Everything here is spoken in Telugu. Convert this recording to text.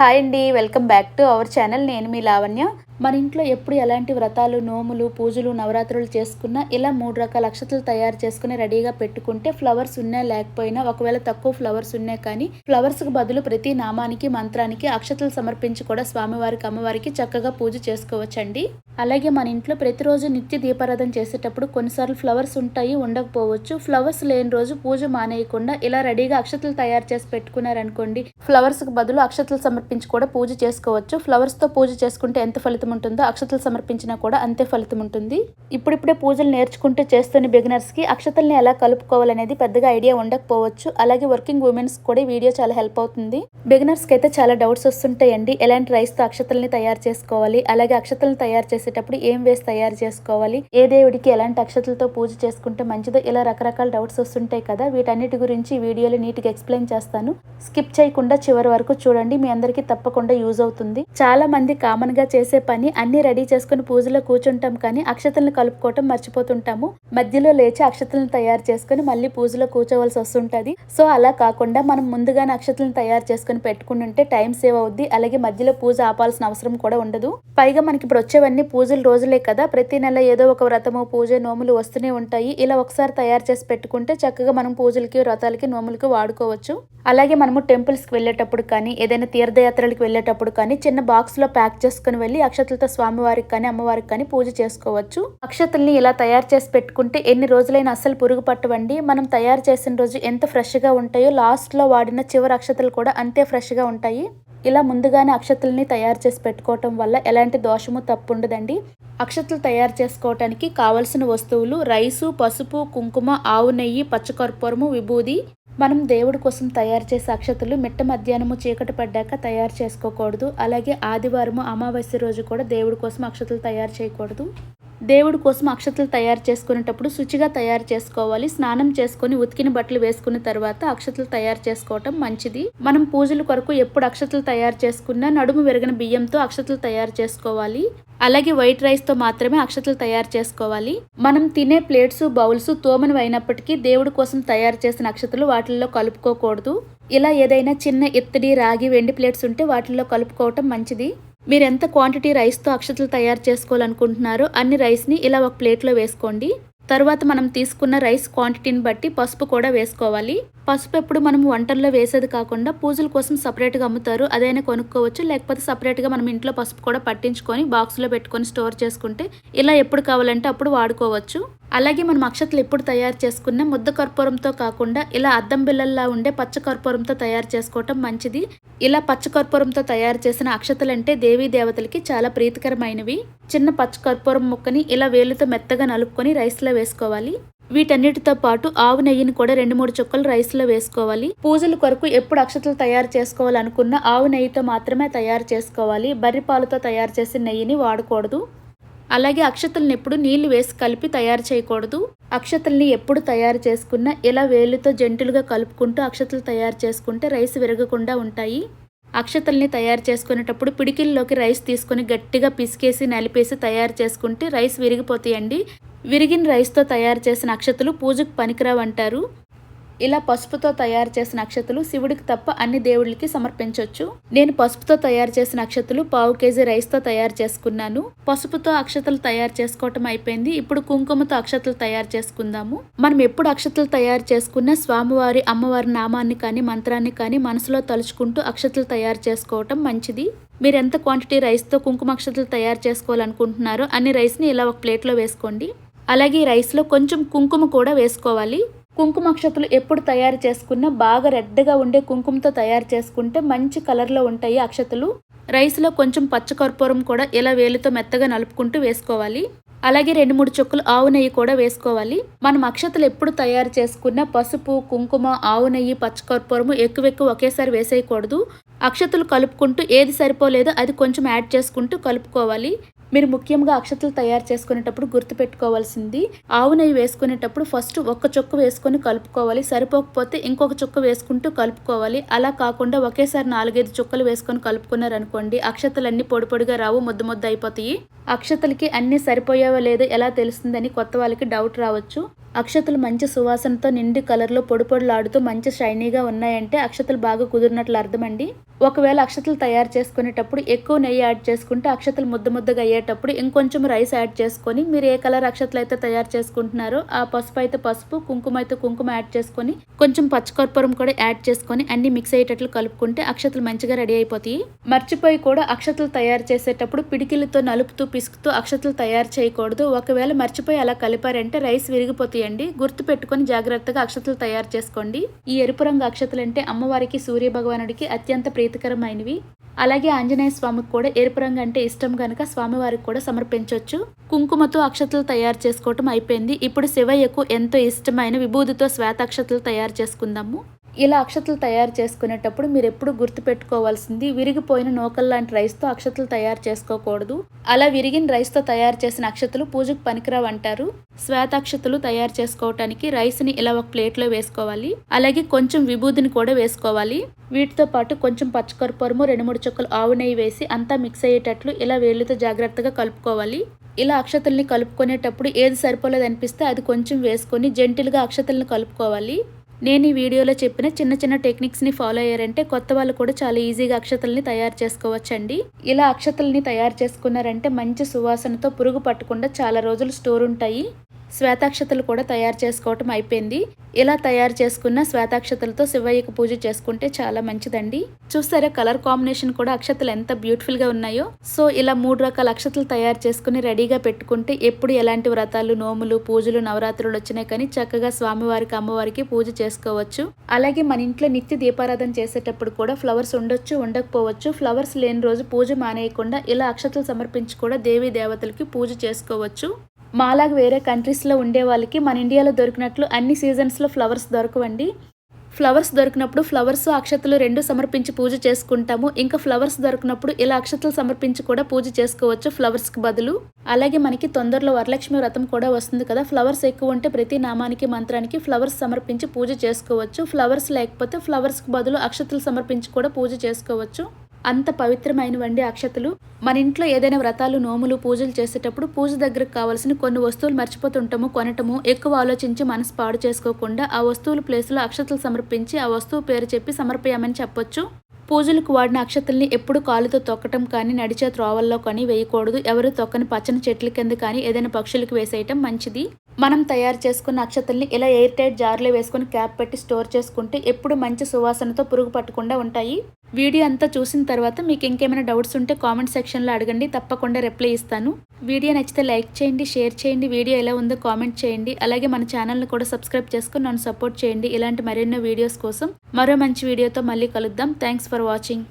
హాయ్ అండి welcome back to our channel. నేను మీ లావణ్య. మన ఇంట్లో ఎప్పుడు ఎలాంటి వ్రతాలు నోములు పూజలు నవరాత్రులు చేసుకున్నా ఇలా మూడు రకాల అక్షతలు తయారు చేసుకుని రెడీగా పెట్టుకుంటే ఫ్లవర్స్ ఉన్నా లేకపోయినా ఒకవేళ తక్కువ ఫ్లవర్స్ ఉన్నా కానీ ఫ్లవర్స్కు బదులు ప్రతి నామానికి మంత్రానికి అక్షతలు సమర్పించి కూడా స్వామివారికి అమ్మవారికి చక్కగా పూజ చేసుకోవచ్చండి. అలాగే మన ఇంట్లో ప్రతిరోజు నిత్య దీపారాధన చేసేటప్పుడు కొన్నిసార్లు ఫ్లవర్స్ ఉంటాయి ఉండకపోవచ్చు. ఫ్లవర్స్ లేని రోజు పూజ మానేయకుండా ఇలా రెడీగా అక్షతలు తయారు చేసి పెట్టుకున్నారనుకోండి ఫ్లవర్స్కు బదులు అక్షతలు సమర్పించి కూడా పూజ చేసుకోవచ్చు. ఫ్లవర్స్తో పూజ చేసుకుంటే ఎంత ఫలితం ఉంటుందో అక్షతలు సమర్పించినా కూడా అంతే ఫలితం ఉంటుంది ఇప్పుడిప్పుడే పూజలు నేర్చుకుంటూ చేస్తున్న బిగినర్స్కి అక్షతల్ని ఎలా కలుపుకోవాలనేది పెద్దగా ఐడియా ఉండకపోవచ్చు. అలాగే వర్కింగ్ ఉమెన్స్ కూడా వీడియో చాలా హెల్ప్ అవుతుంది. బిగినర్స్కి అయితే చాలా డౌట్స్ వస్తుంటాయండి. ఎలాంటి రైస్తో అక్షతల్ని తయారు చేసుకోవాలి? అలాగే అక్షతలను తయారు చేసేటప్పుడు ఏం వేసి తయారు చేసుకోవాలి? ఏ దేవుడికి ఎలాంటి అక్షతలతో పూజ చేసుకుంటే మంచిదో? ఇలా రకరకాల డౌట్స్ వస్తుంటాయి కదా. వీటన్నిటి గురించి వీడియోలు వీడియోలో ఎక్స్ప్లెయిన్ చేస్తాను. స్కిప్ చేయకుండా చివరి వరకు చూడండి. మీ అందరికీ తప్పకుండా యూజ్ అవుతుంది. చాలా మంది కామన్గా చేసే పని అన్ని రెడీ చేసుకుని పూజలో కూర్చుంటాం కానీ అక్షతలను కలుపుకోవటం మర్చిపోతుంటాము. మధ్యలో లేచి అక్షతలను తయారు చేసుకుని మళ్ళీ పూజలో కూర్చోవలసి వస్తుంటది. సో అలా కాకుండా మనం ముందుగానే అక్షతలను తయారు చేసుకుని పెట్టుకుని ఉంటే టైం సేవ్ అవుద్ది. అలాగే మధ్యలో పూజ ఆపాల్సిన అవసరం కూడా ఉండదు. పైగా మనకి ఇప్పుడు వచ్చేవన్నీ పూజలు రోజులే కదా. ప్రతి నెల ఏదో ఒక వ్రతము పూజ నోములు వస్తూనే ఉంటాయి. ఇలా ఒకసారి తయారు చేసి పెట్టుకుంటే చక్కగా మనం పూజలకి వ్రతాలకి నోములకి వాడుకోవచ్చు. అలాగే మనము టెంపుల్స్కి వెళ్ళేటప్పుడు కానీ ఏదైనా తీర్థయాత్రలకు వెళ్ళేటప్పుడు కానీ చిన్న బాక్స్లో ప్యాక్ చేసుకుని వెళ్ళి అక్షతలతో స్వామివారికి కానీ అమ్మవారికి కానీ పూజ చేసుకోవచ్చు. అక్షతల్ని ఇలా తయారు చేసి పెట్టుకుంటే ఎన్ని రోజులైనా అస్సలు పురుగు పట్టవండి. మనం తయారు చేసిన రోజు ఎంత ఫ్రెష్గా ఉంటాయో లాస్ట్లో వాడిన చివరి అక్షతలు కూడా అంతే ఫ్రెష్గా ఉంటాయి. ఇలా ముందుగానే అక్షతల్ని తయారు చేసి పెట్టుకోవటం వల్ల ఎలాంటి దోషము తప్పు ఉండదండి అక్షతలు తయారు చేసుకోవటానికి కావలసిన వస్తువులు రైసు పసుపు కుంకుమ ఆవు నెయ్యి పచ్చకర్పూరము విభూది మనం దేవుడి కోసం తయారు చేసే అక్షతలు మిట్ట మధ్యాహ్నము చీకటి పడ్డాక తయారు చేసుకోకూడదు. అలాగే ఆదివారము అమావాస్య రోజు కూడా దేవుడి కోసం అక్షతలు తయారు చేయకూడదు. దేవుడి కోసం అక్షతలు తయారు చేసుకునేటప్పుడు శుచిగా తయారు చేసుకోవాలి. స్నానం చేసుకొని ఉతికిన బట్టలు వేసుకున్న తర్వాత అక్షతలు తయారు చేసుకోవటం మంచిది. మనం పూజల కొరకు ఎప్పుడు అక్షతలు తయారు చేసుకున్నా నడుము విరగిన బియ్యంతో అక్షతలు తయారు చేసుకోవాలి. అలాగే వైట్ రైస్తో మాత్రమే అక్షతలు తయారు చేసుకోవాలి. మనం తినే ప్లేట్స్ బౌల్స్ తోమనివి అయినప్పటికీ దేవుడి కోసం తయారు చేసిన అక్షతలు వాటిల్లో కలుపుకోకూడదు. ఇలా ఏదైనా చిన్న ఇత్తడి రాగి వెండి ప్లేట్స్ ఉంటే వాటిల్లో కలుపుకోవటం మంచిది. మీరు ఎంత క్వాంటిటీ రైస్తో అక్షతలు తయారు చేసుకోవాలనుకుంటున్నారో అన్ని రైస్ని ఇలా ఒక ప్లేట్లో వేసుకోండి. తర్వాత మనం తీసుకున్న రైస్ క్వాంటిటీని బట్టి పసుపు కూడా వేసుకోవాలి. పసుపు ఎప్పుడు మనం వంటల్లో వేసేది కాకుండా పూజల కోసం సపరేట్గా అమ్ముతారు. అదైనా కొనుక్కోవచ్చు. లేకపోతే సపరేట్గా మనం ఇంట్లో పసుపు కూడా పట్టించుకొని బాక్స్లో పెట్టుకొని స్టోర్ చేసుకుంటే ఇలా ఎప్పుడు కావాలంటే అప్పుడు వాడుకోవచ్చు. అలాగే మనం అక్షతలు ఎప్పుడు తయారు చేసుకున్న ముద్ద కర్పూరంతో కాకుండా ఇలా అద్దం బిల్లల్లా ఉండే పచ్చ కర్పూరంతో తయారు చేసుకోవటం మంచిది. ఇలా పచ్చ కర్పూరంతో తయారు చేసిన అక్షతలంటే దేవీ దేవతలకి చాలా ప్రీతికరమైనవి. చిన్న పచ్చ కర్పూరం ముక్కని ఇలా వేలుతో మెత్తగా నలుపుకొని రైస్లో వేసుకోవాలి. వీటన్నిటితో పాటు ఆవు నెయ్యిని కూడా రెండు మూడు చుక్కలు రైస్లో వేసుకోవాలి. పూజల కొరకు ఎప్పుడు అక్షతలు తయారు చేసుకోవాలనుకున్న ఆవు నెయ్యితో మాత్రమే తయారు చేసుకోవాలి. బర్రి పాలతో తయారు చేసిన నెయ్యిని వాడకూడదు. అలాగే అక్షతల్ని ఎప్పుడు నీళ్ళు వేసి కలిపి తయారు చేయకూడదు. అక్షతల్ని ఎప్పుడు తయారు చేసుకున్నా ఇలా వేలుతో జంటులుగా కలుపుకుంటూ అక్షతలు తయారు చేసుకుంటే రైస్ విరగకుండా ఉంటాయి. అక్షతల్ని తయారు చేసుకునేటప్పుడు పిడికిల్లోకి రైస్ తీసుకొని గట్టిగా పిసికేసి నలిపేసి తయారు చేసుకుంటే రైస్ విరిగిపోతాయండి. విరిగిన రైస్తో తయారు చేసిన అక్షతలు పూజకు పనికిరావు అంటారు ఇలా పసుపుతో తయారు చేసిన అక్షతలు శివుడికి తప్ప అన్ని దేవుళ్ళకి సమర్పించవచ్చు నేను పసుపుతో తయారు చేసిన అక్షతలు పావు కేజీ రైస్తో తయారు చేసుకున్నాను. పసుపుతో అక్షతలు తయారు చేసుకోవటం అయిపోయింది. ఇప్పుడు కుంకుమతో అక్షతలు తయారు చేసుకుందాము. మనం ఎప్పుడు అక్షతలు తయారు చేసుకున్న స్వామివారి అమ్మవారి నామాన్ని కానీ మంత్రాన్ని కానీ మనసులో తలుచుకుంటూ అక్షతలు తయారు చేసుకోవటం మంచిది. మీరు ఎంత క్వాంటిటీ రైస్తో కుంకుమ అక్షతలు తయారు చేసుకోవాలనుకుంటున్నారో అన్ని రైస్ని ఇలా ఒక ప్లేట్లో వేసుకోండి. అలాగే ఈ రైస్లో కొంచెం కుంకుమ కూడా వేసుకోవాలి. కుంకుమ అక్షతలు ఎప్పుడు తయారు చేసుకున్నా బాగా రెడ్గా ఉండే కుంకుమతో తయారు చేసుకుంటే మంచి కలర్లో ఉంటాయి అక్షతలు. రైస్లో కొంచెం పచ్చకర్పూరం కూడా ఇలా వేలుతో మెత్తగా నలుపుకుంటూ వేసుకోవాలి. అలాగే రెండు మూడు చుక్కలు ఆవు నెయ్యి కూడా వేసుకోవాలి. మనం అక్షతలు ఎప్పుడు తయారు చేసుకున్న పసుపు కుంకుమ ఆవు నెయ్యి పచ్చకర్పూరము ఎక్కువ ఎక్కువ ఒకేసారి వేసేయకూడదు. అక్షతలు కలుపుకుంటూ ఏది సరిపోలేదో అది కొంచెం యాడ్ చేసుకుంటూ కలుపుకోవాలి. మీరు ముఖ్యంగా అక్షతలు తయారు చేసుకునేటప్పుడు గుర్తుపెట్టుకోవాల్సింది ఆవు నెయ్యి వేసుకునేటప్పుడు ఫస్ట్ ఒక్క చుక్క వేసుకొని కలుపుకోవాలి సరిపోకపోతే ఇంకొక చుక్క వేసుకుంటూ కలుపుకోవాలి. అలా కాకుండా ఒకేసారి నాలుగైదు చుక్కలు వేసుకొని కలుపుకున్నారనుకోండి అక్షతలన్నీ పొడి పొడిగా రావు ముద్ద ముద్ద అయిపోతాయి. అక్షతలకి అన్నీ సరిపోయావో లేదో ఎలా తెలుస్తుందని కొత్త వాళ్ళకి డౌట్ రావచ్చు. అక్షతలు మంచి సువాసనతో నిండి కలర్లో పొడి పొడిలాడుతూ మంచి షైనీగా ఉన్నాయంటే అక్షతలు బాగా కుదిరినట్లు అర్థమండి. ఒకవేళ అక్షతలు తయారు చేసుకునేటప్పుడు ఎక్కువ నెయ్యి యాడ్ చేసుకుంటే అక్షతలు ముద్ద ముద్దగా అయ్యేటప్పుడు ఇంకొంచెం రైస్ యాడ్ చేసుకొని మీరు ఏ కలర్ అక్షతలు అయితే తయారు చేసుకుంటున్నారో ఆ పసుపు అయితే పసుపు కుంకుమ అయితే కుంకుమ యాడ్ చేసుకొని కొంచెం పచ్చకర్పూరం కూడా యాడ్ చేసుకొని అన్ని మిక్స్ అయ్యేటట్లు కలుపుకుంటే అక్షతలు మంచిగా రెడీ అయిపోతాయి. మర్చిపోయి కూడా అక్షతలు తయారు చేసేటప్పుడు పిడికిలతో నలుపుతూ పిసుకుతూ అక్షతలు తయారు చేయకూడదు. ఒకవేళ మర్చిపోయి అలా కలిపారంటే రైస్ విరిగిపోతాయి గుర్తు పెట్టుకొని జాగ్రత్తగా అక్షతలు తయారు చేసుకోండి. ఈ ఎరుపు రంగు అక్షతలు అంటే అమ్మవారికి సూర్య భగవానుడికి అత్యంత ప్రీతికరమైనవి. అలాగే ఆంజనేయ స్వామికి కూడా ఎరుపు రంగు అంటే ఇష్టం కనుక స్వామివారికి కూడా సమర్పించవచ్చు కుంకుమతో అక్షతలు తయారు చేసుకోవటం అయిపోయింది. ఇప్పుడు శివయ్యకు ఎంతో ఇష్టమైన విభూతితో శ్వేతాక్షతలు తయారు చేసుకుందాము. ఇలా అక్షతలు తయారు చేసుకునేటప్పుడు మీరు ఎప్పుడు గుర్తుపెట్టుకోవాల్సింది విరిగిపోయిన నూకల్ లాంటి రైస్తో అక్షతలు తయారు చేసుకోకూడదు. అలా విరిగిన రైస్తో తయారు చేసిన అక్షతలు పూజకు పనికిరావు అంటారు. శ్వేతాక్షతలు తయారు చేసుకోవటానికి రైస్ని ఇలా ఒక ప్లేట్లో వేసుకోవాలి. అలాగే కొంచెం విభూదిని కూడా వేసుకోవాలి. వీటితో పాటు కొంచెం పచ్చకర్పూరము రెండు మూడు చుక్కలు ఆవు నెయ్యి వేసి అంతా మిక్స్ అయ్యేటట్లు ఇలా వేళ్ళతో జాగ్రత్తగా కలుపుకోవాలి. ఇలా అక్షతల్ని కలుపుకునేటప్పుడు ఏది సరిపోలేదు అనిపిస్తే అది కొంచెం వేసుకొని జెంటిల్గా అక్షతల్ని కలుపుకోవాలి. నేను ఈ వీడియోలో చెప్పిన చిన్న చిన్న టెక్నిక్స్ని ఫాలో అయ్యారంటే కొత్త వాళ్ళు కూడా చాలా ఈజీగా అక్షతల్ని తయారు చేసుకోవచ్చండి. ఇలా అక్షతల్ని తయారు చేసుకున్నారంటే మంచి సువాసనతో పురుగు పట్టకుండా చాలా రోజులు స్టోర్ ఉంటాయి. శ్వేతాక్షతలు కూడా తయారు చేసుకోవటం అయిపోయింది. ఇలా తయారు చేసుకున్న శ్వేతాక్షతలతో శివయ్యకు పూజ చేసుకుంటే చాలా మంచిదండి. చూస్తారా కలర్ కాంబినేషన్ కూడా అక్షతలు ఎంత బ్యూటిఫుల్గా ఉన్నాయో. సో ఇలా మూడు రకాల అక్షతలు తయారు చేసుకుని రెడీగా పెట్టుకుంటే ఎప్పుడు ఎలాంటి వ్రతాలు నోములు పూజలు నవరాత్రులు వచ్చినాయి కానీ చక్కగా స్వామివారికి అమ్మవారికి పూజ చేసుకోవచ్చు. అలాగే మన ఇంట్లో నిత్య దీపారాధన చేసేటప్పుడు కూడా ఫ్లవర్స్ ఉండొచ్చు ఉండకపోవచ్చు. ఫ్లవర్స్ లేని రోజు పూజ మానేయకుండా ఇలా అక్షతలు సమర్పించి కూడా దేవీ దేవతలకి పూజ చేసుకోవచ్చు. మాలాగా వేరే కంట్రీస్లో ఉండే వాళ్ళకి మన ఇండియాలో దొరికినట్లు అన్ని సీజన్స్లో ఫ్లవర్స్ దొరకవండి. ఫ్లవర్స్ దొరికినప్పుడు ఫ్లవర్స్ అక్షతలు రెండు సమర్పించి పూజ చేసుకుంటాము. ఇంకా ఫ్లవర్స్ దొరికినప్పుడు ఇలా అక్షతలు సమర్పించి కూడా పూజ చేసుకోవచ్చు ఫ్లవర్స్కి బదులు. అలాగే మనకి తొందరలో వరలక్ష్మి వ్రతం కూడా వస్తుంది కదా. ఫ్లవర్స్ ఎక్కువ ఉంటే ప్రతి నామానికి మంత్రానికి ఫ్లవర్స్ సమర్పించి పూజ చేసుకోవచ్చు. ఫ్లవర్స్ లేకపోతే ఫ్లవర్స్కి బదులు అక్షతలు సమర్పించి కూడా పూజ చేసుకోవచ్చు. అంత పవిత్రమైనవండి అక్షతలు. మన ఇంట్లో ఏదైనా వ్రతాలు నోములు పూజలు చేసేటప్పుడు పూజ దగ్గరకు కావాల్సిన కొన్ని వస్తువులు మర్చిపోతుంటాము కొనటము ఎక్కువ ఆలోచించి మనసు పాడు చేసుకోకుండా ఆ వస్తువుల ప్లేస్లో అక్షతలు సమర్పించి ఆ వస్తువు పేరు చెప్పి సమర్పయామని చెప్పొచ్చు. పూజలకు వాడిన అక్షతల్ని ఎప్పుడు కాలుతో తొక్కటం కానీ నడిచే త్రోవల్లో కానీ వేయకూడదు. ఎవరు తొక్కని పచ్చని చెట్ల కింద కానీ ఏదైనా పక్షులకు వేసేయటం మంచిది. మనం తయారు చేసుకున్న అక్షతల్ని ఇలా ఎయిర్ టైట్ జార్లో వేసుకొని క్యాప్ పెట్టి స్టోర్ చేసుకుంటే ఎప్పుడు మంచి సువాసనతో పురుగు పట్టకుండా ఉంటాయి. వీడియో అంతా చూసిన తర్వాత మీకు ఇంకేమైనా డౌట్స్ ఉంటే కామెంట్ సెక్షన్లో అడగండి తప్పకుండా రిప్లై ఇస్తాను. వీడియో నచ్చితే లైక్ చేయండి షేర్ చేయండి వీడియో ఎలా ఉందో కామెంట్ చేయండి. అలాగే మన ఛానల్ని కూడా సబ్స్క్రైబ్ చేసుకుని నన్ను సపోర్ట్ చేయండి. ఇలాంటి మరెన్నో వీడియోస్ కోసం మరో మంచి వీడియోతో మళ్ళీ కలుద్దాం. Thanks for watching